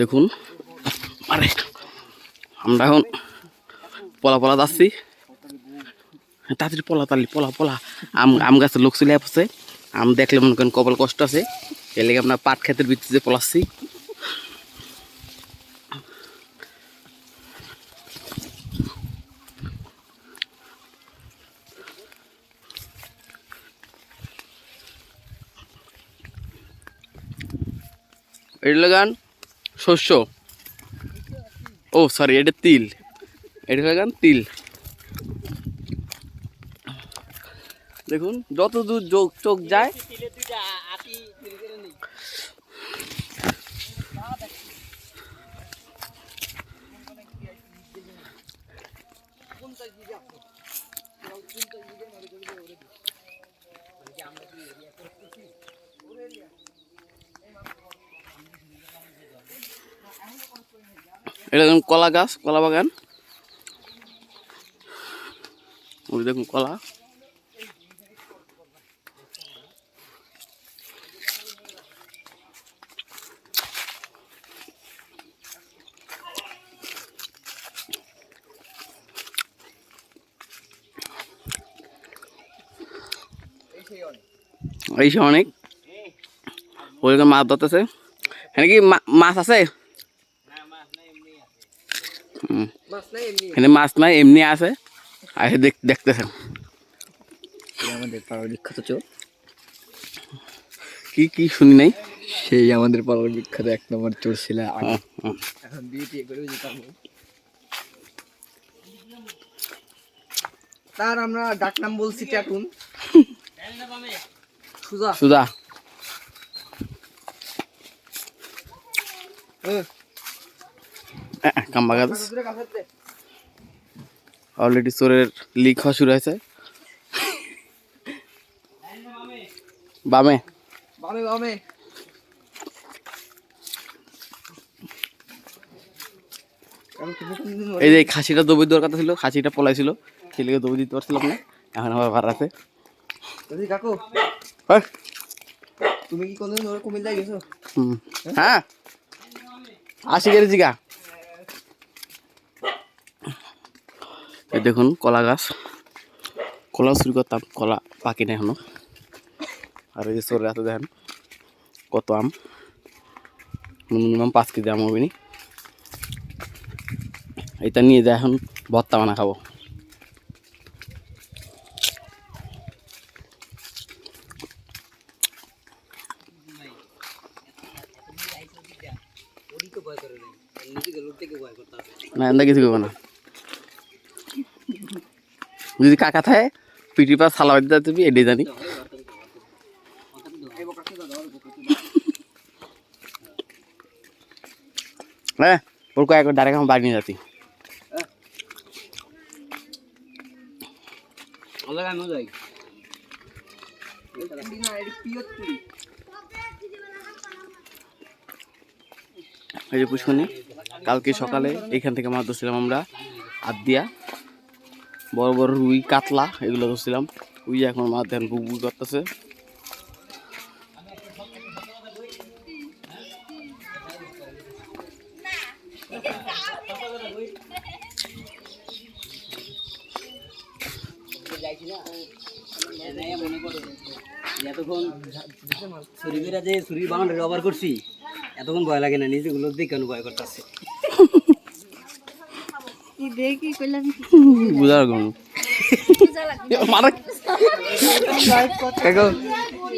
দেখুন, আরে, আমরা এখন পলা পলা যাচ্ছি। তাড়াতাড়ি পলা তালি পলা পলা। আম আম গাছের লোক চলে আসছে। আম দেখলে মনে করেন কপাল কষ্ট আছে। এর লেগে আমরা পাট ক্ষেতের ভিত্তিতে পলাচ্ছি। এটা লাগান শস্য। ও সরি এটা তিল। এটা লাগান তিল। দেখুন যত দূর চোখ যায় এটা দেখুন কলা গাছ, কলা বাগান। ওই দেখুন কলা। এই অনেক। ওইরকম মাছ ধরতেছে। এখানে কি মাছ আছে। এখানে মাছ নাই এমনি আছে। আর এসে দেখ দেখতেছে আমাদের পাড়ার বিখ্যাত চোর। কি কি শুনি নাই? সেই আমাদের পাড়ার বিখ্যাত এক নম্বর চোর ছিল। হুম, হুম। এখন বিয়ে করে যেতাম তার আমরা ডাক নাম বলছি ট্যাটুন। সুজা। সুজা। কাম্বা গাছ। অলরেডি চোরের লিক হওয়া শুরু হয়েছে। বামে। বামে বামে। এই যে খাসিটা দবি দেওয়ার কথা ছিল খাসিটা পলাইছিল ছেলেকে দবি দিতে পারছিলাম না। এখন আবার ভাড়া আছে। কাকু। হ্যাঁ। তুমি কি কোনদিন কুমিল্লায় গেছো। হ্যাঁ। আসি গেছি গা এই দেখুন, কলা গাছ। কলা চুরি করতাম, কলা পাকি না এখনও। আর এই যে চোরের হাতে দেখেন, কত আম। মিনিমাম পাঁচ কেজি আম হবেনি। এটা নিয়ে যায় এখন ভর্তা বানা খাব। না এন্দা কিছু করব না। যদি কাকা থাকে, পিটির পা সালা বাড়িতে তুমি এটাই জানি। হ্যাঁ ওর কয়েক ডাইরেক্ট আমার বাড়ি নিয়ে যাচ্ছি এই যে পুষ্কনি কালকে সকালে এখান থেকে মাছ ধরছিলাম আমরা হাত দিয়া বড় বড় রুই, কাতলা, এগুলো ধরছিলাম। ওই এখন মাছ দেন বুক বুক করতেছে। এতক্ষণ ছুরি বেরা যে ছুরি বাউন্ডারি ব্যবহার করছি। এতক্ষণ ভয় লাগে না, নিজেগুলো দেখে ভয় করতেছে। দেখি কইলাম বুঝার কোনো। মারা